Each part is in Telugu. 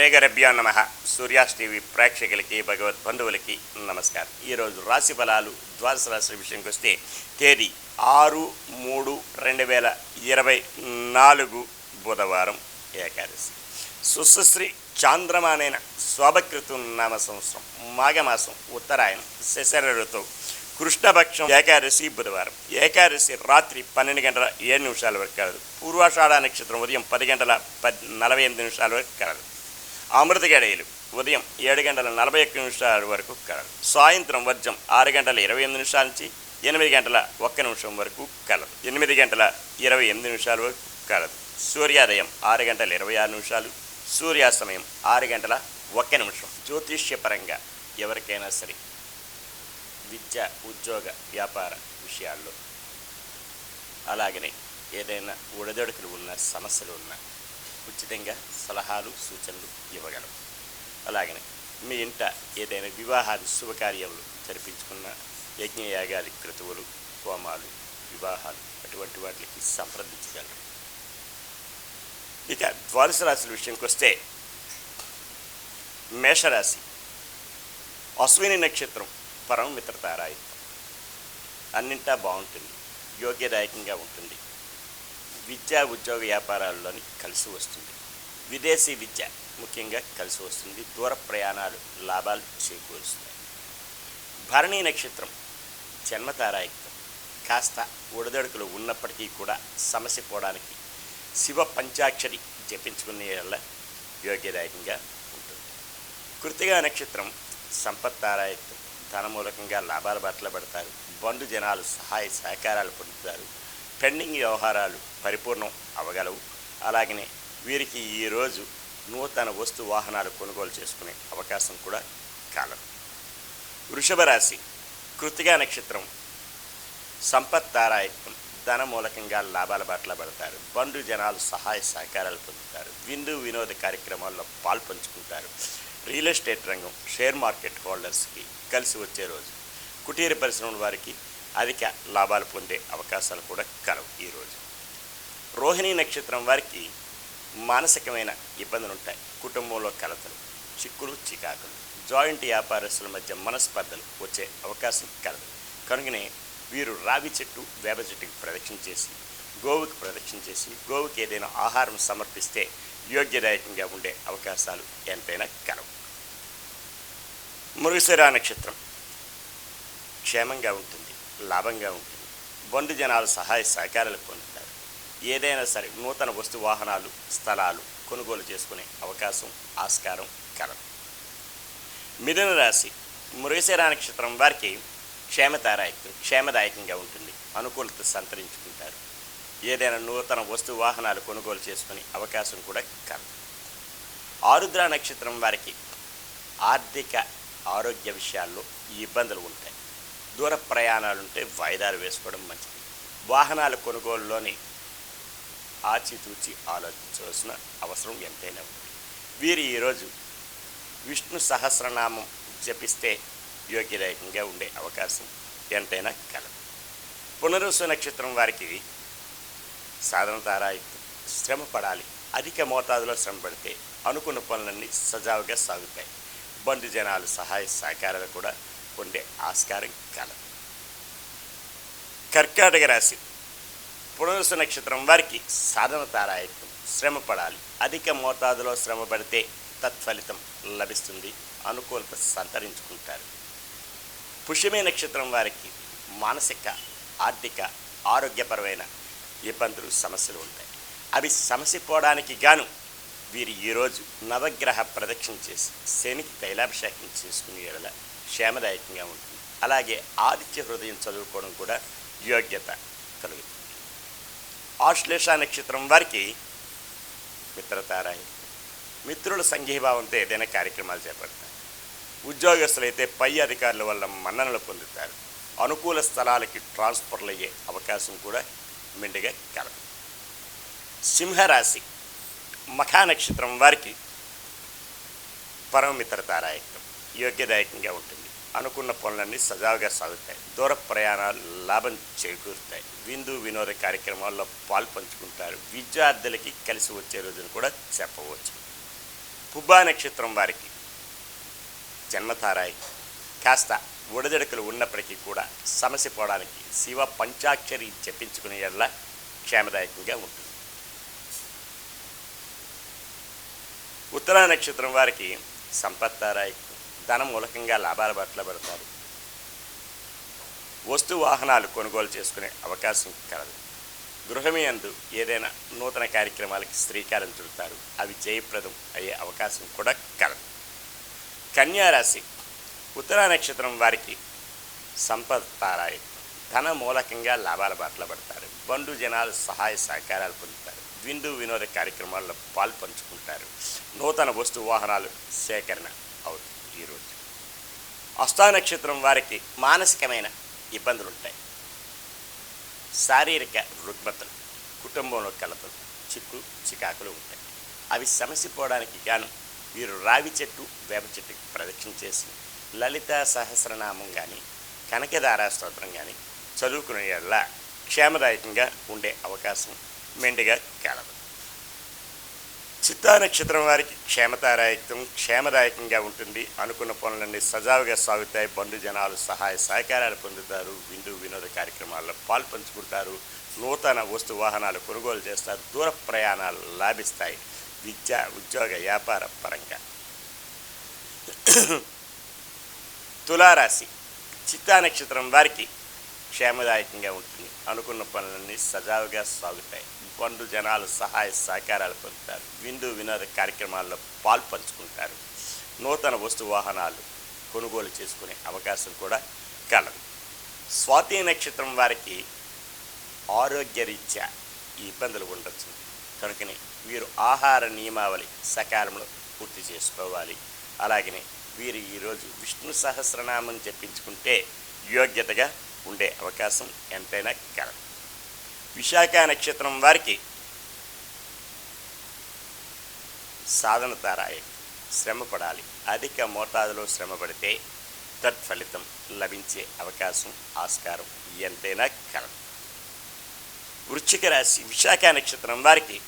శ్రీగరభ్యో నమ సూర్యాస్ టీవీ ప్రేక్షకులకి భగవత్ బంధువులకి నమస్కారం. ఈరోజు రాశి ఫలాలు ద్వాదశ రాశి విషయంకి వస్తే తేదీ ఆరు మూడు రెండు వేల ఇరవై నాలుగు బుధవారం ఏకాదశి. సుశ్రీ చాంద్రమానైన శోభకృతం నామ సంవత్సరం మాఘమాసం ఉత్తరాయణం శశర ఋతువు కృష్ణపక్షం ఏకాదశి బుధవారం. ఏకాదశి రాత్రి పన్నెండు గంటల ఏడు నిమిషాల వరకు కలదు. పూర్వాషాఢ నక్షత్రం ఉదయం పది గంటల పద్ నలభై ఎనిమిది నిమిషాల వరకు కలదు. అమృత గడియలు ఉదయం ఏడు గంటల నలభై ఒక్క నిమిషాల వరకు కలదు సాయంత్రం వర్జం ఆరు గంటల ఇరవై ఎనిమిది నిమిషాల నుంచి ఎనిమిది గంటల ఒక్క నిమిషం వరకు కలదు ఎనిమిది గంటల ఇరవై ఎనిమిది నిమిషాల వరకు కలదు సూర్యోదయం ఆరు గంటల ఇరవై ఆరు నిమిషాలు. సూర్యాస్తమయం ఆరు గంటల ఒక్క నిమిషం. జ్యోతిష్యపరంగా ఎవరికైనా సరే విద్య ఉద్యోగ వ్యాపార విషయాల్లో అలాగనే ఏదైనా ఒడిదొడుకులు ఉన్న సమస్యలు ఉన్నా ఉచితంగా సలహాలు సూచనలు ఇవ్వగలం. అలాగనే మీ ఇంట ఏదైనా వివాహాది శుభకార్యములు జరిపించుకున్న యజ్ఞయాగాది క్రతువులు హోమాలు వివాహాలు అటువంటి వాటికి సంప్రదించగలరు. ఇక ద్వాదశ రాశుల విషయంకి వస్తే మేషరాశి అశ్విని నక్షత్రం పరమ మిత్రతారాయుత్వం అన్నింటా బాగుంటుంది. యోగ్యదాయకంగా ఉంటుంది. విద్యా ఉద్యోగ వ్యాపారాల్లోని కలిసి వస్తుంది. విదేశీ విద్య ముఖ్యంగా కలిసి వస్తుంది. దూర ప్రయాణాలు లాభాలు చేకూరుస్తాయి. భరణీ నక్షత్రం జన్మతారాయుక్తం. కాస్త ఒడిదొడుకులు ఉన్నప్పటికీ కూడా సమస్య పోవడానికి శివ పంచాక్షరి జపించుకునే వల్ల యోగ్యదాయకంగా ఉంటుంది. కృతిగా నక్షత్రం సంపత్తారాయుక్తం. ధనమూలకంగా లాభాల బాటల పడతారు. బంధు జనాలు సహాయ సహకారాలు పొందుతారు. పెండింగ్ వ్యవహారాలు పరిపూర్ణం అవగలవు అలాగనే వీరికి ఈరోజు నూతన వస్తు వాహనాలు కొనుగోలు చేసుకునే అవకాశం కూడా కాలం వృషభ రాశి కృతిగా నక్షత్రం సంపత్తారాయుక్తం ధన మూలకంగా లాభాల బాటల పడతారు. బంధు జనాలు సహాయ సహకారాలు పొందుతారు. విందు వినోద కార్యక్రమాల్లో పాల్పంచుకుంటారు. రియల్ ఎస్టేట్ రంగం షేర్ మార్కెట్ హోల్డర్స్కి కలిసి వచ్చే రోజు. కుటీర పరిశ్రమల వారికి అధిక లాభాలు పొందే అవకాశాలు కూడా కలవు ఈరోజు రోహిణీ నక్షత్రం వారికి మానసికమైన ఇబ్బందులు ఉంటాయి కుటుంబంలో కలతలు చిక్కులు చికాకులు జాయింట్ వ్యాపారస్తుల మధ్య మనస్పర్ధలు వచ్చే అవకాశం కలదు. కనుకనే వీరు రావి చెట్టు వేప చెట్టుకి ప్రదక్షిణ చేసి గోవుకి ప్రదక్షిణ చేసి గోవుకి ఏదైనా ఆహారం సమర్పిస్తే యోగ్యదాయకంగా ఉండే అవకాశాలు ఎంతైనా కలవు. మృగశిరా నక్షత్రం క్షేమంగా ఉంటుంది. లాభంగా ఉంటుంది. బంధు జనాలు సహాయ సహకారాలు పొందుతారు. ఏదైనా సరే నూతన వస్తు వాహనాలు స్థలాలు కొనుగోలు చేసుకునే అవకాశం ఆస్కారం కలదు. మిథున రాశి మృగశిరా నక్షత్రం వారికి క్షేమతారాయకం క్షేమదాయకంగా ఉంటుంది. అనుకూలత సంతరించుకుంటారు. ఏదైనా నూతన వస్తు వాహనాలు కొనుగోలు చేసుకునే అవకాశం కూడా కలదు. ఆరుద్ర నక్షత్రం వారికి ఆర్థిక ఆరోగ్య విషయాల్లో ఈ ఇబ్బందులు ఉంటాయి. దూర ప్రయాణాలుంటే వాయిదాలు వేసుకోవడం మంచిది. వాహనాల కొనుగోలులోని ఆచితూచి ఆలోచించవలసిన అవసరం ఎంతైనా ఉంది. వీరు ఈరోజు విష్ణు సహస్రనామం జపిస్తే యోగ్యదాయకంగా ఉండే అవకాశం ఎంతైనా కలదు. పునరుసు నక్షత్రం వారికి సాధన తారాయుక్తం. శ్రమ పడాలి. అధిక మోతాదులో శ్రమ పడితే అనుకున్న పనులన్నీ సజావుగా సాగుతాయి. బంధుజనాలు సహాయ సహకారాలు కూడా ఉండే ఆస్కారం కలదు కర్కాటక రాశి. పునరుసు నక్షత్రం వారికి సాధన తారాయత్వం. శ్రమ పడాలి. అధిక మోతాదులో శ్రమ పడితే తత్ఫలితం లభిస్తుంది. అనుకూలత సంతరించుకుంటారు. పుష్యమే నక్షత్రం వారికి మానసిక ఆర్థిక ఆరోగ్యపరమైన ఇబ్బందులు సమస్యలు ఉంటాయి. అవి సమస్య పోవడానికి గాను వీరు ఈరోజు నవగ్రహ ప్రదక్షిణ చేసి శనికి తైలాభిషేకం చేసుకునే ఎడల క్షేమదాయకంగా ఉంటుంది. అలాగే ఆదిత్య హృదయం చదువుకోవడం కూడా యోగ్యత కలుగుతుంది. ఆశ్లేష నక్షత్రం వారికి మిత్రతారాయి. మిత్రుల సంఘీభావంతో ఏదైనా కార్యక్రమాలు చేపడతారు. ఉద్యోగస్తులైతే పై అధికారుల వల్ల మన్ననలు పొందుతారు. అనుకూల స్థలాలకి ట్రాన్స్ఫర్లు అయ్యే అవకాశం కూడా మెండుగా కలదు. సింహరాశి. మఖా నక్షత్రం వారికి పరమమిత్రతారాయకం యోగ్యదాయకంగా ఉంటుంది. అనుకున్న పనులన్నీ సజావుగా సాగుతాయి. దూర ప్రయాణాలు లాభం చేకూరుతాయి. విందు వినోద కార్యక్రమాల్లో పాల్పంచుకుంటారు. విద్యార్థులకి కలిసి వచ్చే రోజును కూడా చెప్పవచ్చు. పుబ్బా నక్షత్రం వారికి జన్మతారాయి. కాస్త ఒడిదడుకులు ఉన్నప్పటికీ కూడా సమస్య పోవడానికి శివ పంచాక్షరి జపించుకునే ఎడల క్షేమదాయకంగా ఉంటుంది. ఉత్తరా నక్షత్రం వారికి సంపత్తారాయి. ధన మూలకంగా లాభాల బట్టలు పడతారు. వస్తు వాహనాలు కొనుగోలు చేసుకునే అవకాశం కలదు. గృహమే అందు ఏదైనా నూతన కార్యక్రమాలకి శ్రీకారం చుడతారు. అవి జయప్రదం అయ్యే అవకాశం కూడా కలదు. కన్యారాశి ఉత్తరా నక్షత్రం వారికి సంపద తారాయి. ధన మూలకంగా లాభాల బాటలు పడతారు. బంధు జనాలు సహాయ సహకారాలు పొందుతారు. విందు వినోద కార్యక్రమాల్లో పాల్పంచుకుంటారు. నూతన వస్తు వాహనాలు సేకరణ అవుతుంది. ఈరోజు అష్టా నక్షత్రం వారికి మానసికమైన ఇబ్బందులు ఉంటాయి శారీరక రుగ్మతలు కుటుంబంలో కలతలు చిక్కు చికాకులు ఉంటాయి. అవి సమస్య పోవడానికి గాను వీరు రావి చెట్టు వేప చెట్టుకి ప్రదక్షిణ చేసి లలిత సహస్రనామం కానీ కనకధారా స్తోత్రం కానీ చదువుకునే వల్ల క్షేమదాయకంగా ఉండే అవకాశం మెండుగా కలదు. చిత్తా నక్షత్రం వారికి క్షేమతారాయకం క్షేమదాయకంగా ఉంటుంది. అనుకున్న పనులన్నీ సజావుగా సాగుతాయి. బంధు జనాలు సహాయ సహకారాలు పొందుతారు. విందు వినోద కార్యక్రమాల్లో పాల్పంచుకుంటారు నూతన వస్తు వాహనాలు కొనుగోలు చేస్తారు. దూర ప్రయాణాలు లాభిస్తాయి. విద్య ఉద్యోగ వ్యాపార పరంగా. తులారాశి. చిత్తా నక్షత్రం వారికి క్షేమదాయకంగా ఉంటుంది. అనుకున్న పనులన్నీ సజావుగా సాగుతాయి. బంధు జనాలు సహాయ సహకారాలు పొందుతారు. విందు వినోద కార్యక్రమాల్లో పాల్పంచుకుంటారు నూతన వస్తు వాహనాలు కొనుగోలు చేసుకునే అవకాశం కూడా కలదు. స్వాతి నక్షత్రం వారికి ఆరోగ్యరీత్యా ఈ ఇబ్బందులు ఉండొచ్చు. కనుకనే వీరు ఆహార నియమావళి సకాలంలో పూర్తి చేసుకోవాలి. అలాగనే వీరు ఈరోజు విష్ణు సహస్రనామం చెప్పించుకుంటే యోగ్యతగా ఉండే అవకాశం ఎంతైనా కలదు విశాఖ నక్షత్రం వారికి సాధన తారాయి. శ్రమపడాలి అధిక మోతాదులో శ్రమ పడితే తత్ఫలితం లభించే అవకాశం ఆస్కారం ఎంతైనా కలదు వృశ్చిక రాశి విశాఖ నక్షత్రం వారికి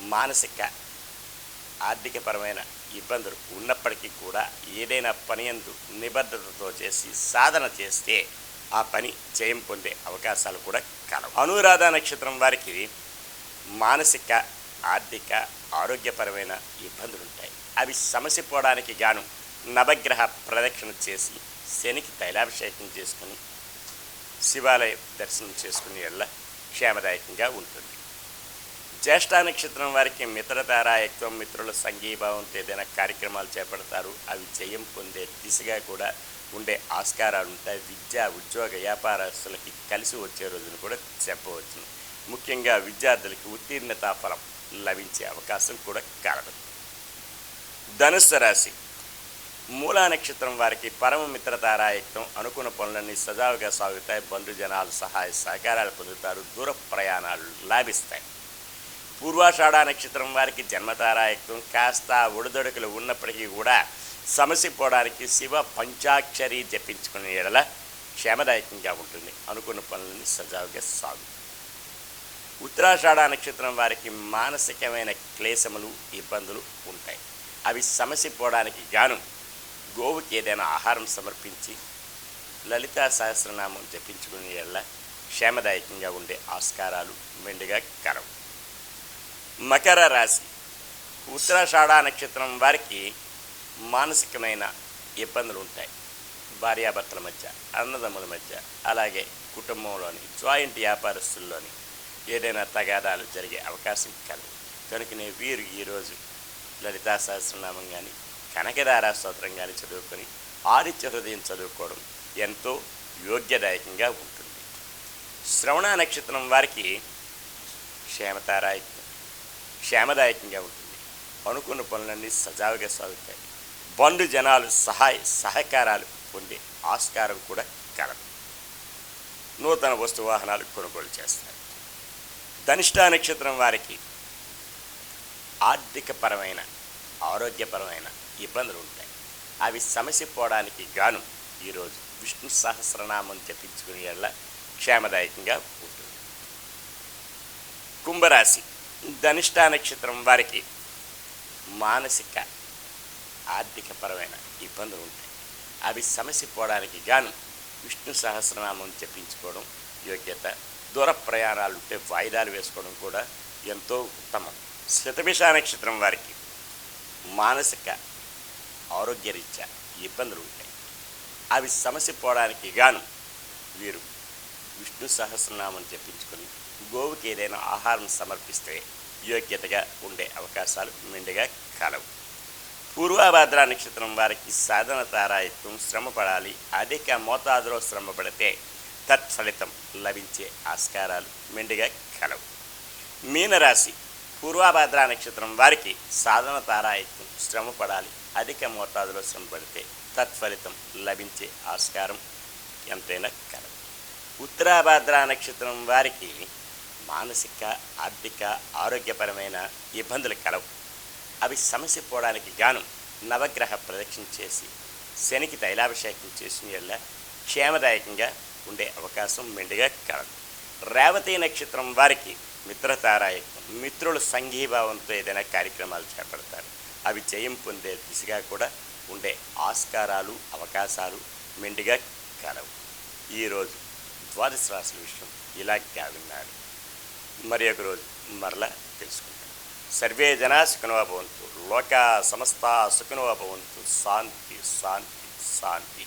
మానసిక ఆర్థికపరమైన ఇబ్బందులు ఉన్నప్పటికీ కూడా ఏదైనా పని ఎందు నిబద్ధతతో చేసి సాధన చేస్తే ఆ పని జయం పొందే అవకాశాలు కూడా కలవు. అనురాధ నక్షత్రం వారికి మానసిక ఆర్థిక ఆరోగ్యపరమైన ఇబ్బందులు ఉంటాయి అవి సమస్య పోవడానికి గాను నవగ్రహ ప్రదక్షిణ చేసి శనికి తైలాభిషేకం చేసుకుని శివాలయ దర్శనం చేసుకునే వల్ల క్షేమదాయకంగా ఉంటుంది. జ్యేష్ఠ నక్షత్రం వారికి మిత్రతారాయత్వం మిత్రుల సంఘీభావంతో ఏదైనా కార్యక్రమాలు చేపడతారు. అవి జయం పొందే దిశగా కూడా ఉండే ఆస్కారాలు ఉంటాయి. విద్య ఉద్యోగ వ్యాపారస్తులకి కలిసి వచ్చే రోజును కూడా చెప్పవచ్చు. ముఖ్యంగా విద్యార్థులకి ఉత్తీర్ణతా ఫలం లభించే అవకాశం కూడా కలదు. ధనుస్సు రాశి. మూలా నక్షత్రం వారికి పరమ మిత్రతారాయక్తం అనుకున్న పనులన్నీ సజావుగా సాగుతాయి. బంధు జనాలు సహాయ సహకారాలు పొందుతారు. దూర ప్రయాణాలు లాభిస్తాయి. పూర్వాషాఢ నక్షత్రం వారికి జన్మతారాయత్వం కాస్త ఒడిదొడుకులు ఉన్నప్పటికీ కూడా సమస్య పోవడానికి శివ పంచాక్షరి జపించుకునే ఎడల క్షేమదాయకంగా ఉంటుంది అనుకున్న పనులని సజావుగా సాగు. ఉత్తరాషాఢ నక్షత్రం వారికి మానసికమైన క్లేశములు ఇబ్బందులు ఉంటాయి. అవి సమస్య పోవడానికి గాను గోవుకి ఏదైనా ఆహారం సమర్పించి లలితా సహస్రనామం జపించుకునే ఎడల క్షేమదాయకంగా ఉండే ఆస్కారాలు మెండుగా కలవు మకర రాశి. ఉత్తరాషాఢ నక్షత్రం వారికి మానసికమైన ఇబ్బందులు ఉంటాయి. భార్యాభర్తల మధ్య అన్నదమ్ముల మధ్య అలాగే కుటుంబంలోని జాయింట్ వ్యాపారస్తుల్లోని ఏదైనా తగాదాలు జరిగే అవకాశం కలదు. కనుకనే వీరు ఈరోజు లలితా సహస్రనామం కానీ కనకదారా స్తోత్రం కానీ చదువుకొని ఆదిత్య హృదయం చదువుకోవడం ఎంతో యోగ్యదాయకంగా ఉంటుంది. శ్రవణ నక్షత్రం వారికి క్షేమతారాయకం క్షేమదాయకంగా ఉంటుంది. అనుకున్న పనులన్నీ సజావుగా సాగుతాయి. బంధు జనాలు సహాయ సహకారాలు పొందే ఆస్కారం కూడా కలదు. నూతన వస్తు వాహనాలు కొనుగోలు చేస్తారు. ధనిష్టా నక్షత్రం వారికి ఆర్థికపరమైన ఆరోగ్యపరమైన ఇబ్బందులు ఉంటాయి. అవి సమస్య పోవడానికి గాను ఈరోజు విష్ణు సహస్రనామం జపించుకునే వల్ల క్షేమదాయకంగా ఉంటుంది. కుంభరాశి ధనిష్టా నక్షత్రం వారికి మానసిక ఆర్థికపరమైన ఇబ్బందులు ఉంటాయి. అవి సమస్య పోవడానికి గాను విష్ణు సహస్రనామం చెప్పించుకోవడం యోగ్యత. దూర ప్రయాణాలు ఉంటే వాయిదాలు వేసుకోవడం కూడా ఎంతో ఉత్తమం. శతభిష నక్షత్రం వారికి మానసిక ఆరోగ్యరీత్యా ఇబ్బందులు ఉంటాయి. అవి సమస్య పోవడానికి గాను వీరు విష్ణు సహస్రనామం చెప్పించుకొని గోవుకి ఏదైనా ఆహారం సమర్పిస్తే యోగ్యతగా ఉండే అవకాశాలు మెండుగా కలవు. పూర్వభాద్ర నక్షత్రం వారికి సాధన తారాయత్వం శ్రమపడాలి. అధిక మోతాదులో శ్రమ పడితే తత్ఫలితం లభించే ఆస్కారాలు మెండుగా కలవు. మీనరాశి పూర్వభాద్ర నక్షత్రం వారికి సాధన తారాయత్వం శ్రమ పడాలి అధిక మోతాదులో శ్రమ పడితే తత్ఫలితం లభించే ఆస్కారం ఎంతైనా కలవు ఉత్తరాభాద్ర నక్షత్రం వారికి మానసిక ఆర్థిక ఆరోగ్యపరమైన ఇబ్బందులు కలవు. అవి సమస్య పోవడానికి గాను నవగ్రహ ప్రదక్షిణ చేసి శనికి తైలాభిషేకం చేసిన వల్ల క్షేమదాయకంగా ఉండే అవకాశం మెండుగా కలదు. రేవతి నక్షత్రం వారికి మిత్రతారాయకం మిత్రులు సంఘీభావంతో ఏదైనా కార్యక్రమాలు చేపడతారు. అవి జయం పొందే దిశగా కూడా ఉండే ఆస్కారాలు అవకాశాలు మెండుగా కలవు. ఈరోజు ద్వాదశ రాశుల విషయం ఇలా కావిన్నాడు మరి ఒక రోజు మరలా తెలుసుకుంటాం సర్వే జనా సుఖినో భవంతు. లోక సమస్త సుఖినో భవంతు. శాంతి శాంతి శాంతి.